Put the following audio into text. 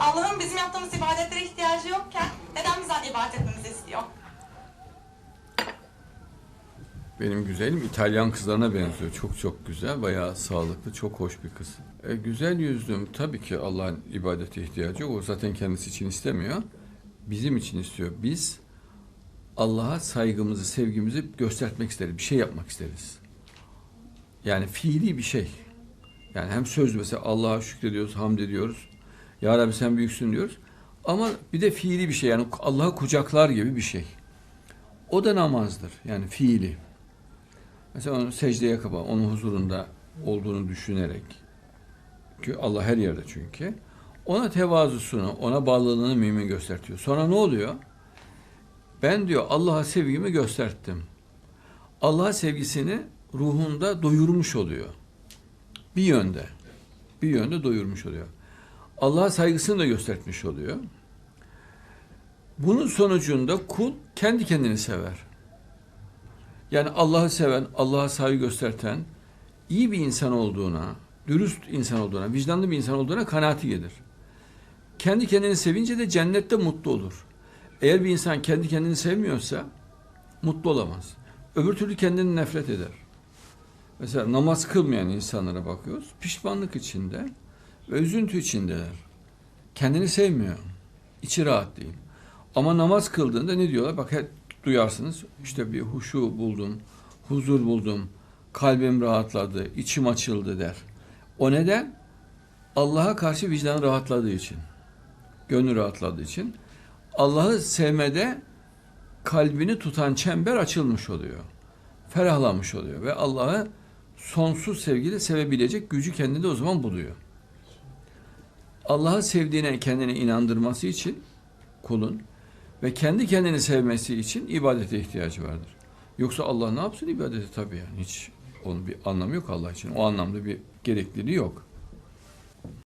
Allah'ın bizim yaptığımız ibadetlere ihtiyacı yokken neden bizden ibadet etmemizi istiyor? Benim güzelim İtalyan kızlarına benziyor. Çok çok güzel, bayağı sağlıklı, çok hoş bir kız. E, güzel yüzlüm tabii ki Allah'ın ibadete ihtiyacı yok. O zaten kendisi için istemiyor. Bizim için istiyor. Biz Allah'a saygımızı, sevgimizi göstermek isteriz. Bir şey yapmak isteriz. Yani fiili bir şey. Yani hem söz mesela Allah'a şükrediyoruz, hamd ediyoruz. Ya Rabbi sen büyüksün diyoruz. Ama bir de fiili bir şey yani Allah'ı kucaklar gibi bir şey. O da namazdır. Yani fiili. Mesela onu secdeye kapa, onun huzurunda olduğunu düşünerek. Çünkü Allah her yerde çünkü. Ona tevazusunu, ona bağlılığını mümin göstertiyor. Sonra ne oluyor? Ben diyor Allah'a sevgimi gösterttim. Allah'a sevgisini ruhunda doyurmuş oluyor. Bir yönde. Bir yönde doyurmuş oluyor. Allah'a saygısını da göstermiş oluyor. Bunun sonucunda kul kendi kendini sever. Yani Allah'ı seven, Allah'a saygı gösterten, iyi bir insan olduğuna, dürüst insan olduğuna, vicdanlı bir insan olduğuna kanaati gelir. Kendi kendini sevince de cennette mutlu olur. Eğer bir insan kendi kendini sevmiyorsa mutlu olamaz. Öbür türlü kendini nefret eder. Mesela namaz kılmayan insanlara bakıyoruz. Pişmanlık içinde ve üzüntü içindeler. Kendini sevmiyor. İçi rahat değil. Ama namaz kıldığında ne diyorlar? Bak hep duyarsınız. İşte bir huşu buldum, huzur buldum, kalbim rahatladı, içim açıldı der. O neden? Allah'a karşı vicdan rahatladığı için. Gönlü rahatladığı için. Allah'ı sevmede kalbini tutan çember açılmış oluyor. Ferahlamış oluyor ve Allah'ı sonsuz sevgiyle sevebilecek gücü kendinde o zaman buluyor. Allah'ı sevdiğine kendini inandırması için kulun ve kendi kendini sevmesi için ibadete ihtiyacı vardır. Yoksa Allah ne yapsın ibadeti tabii yani hiç onun bir anlamı yok Allah için. O anlamda bir gerekliliği yok.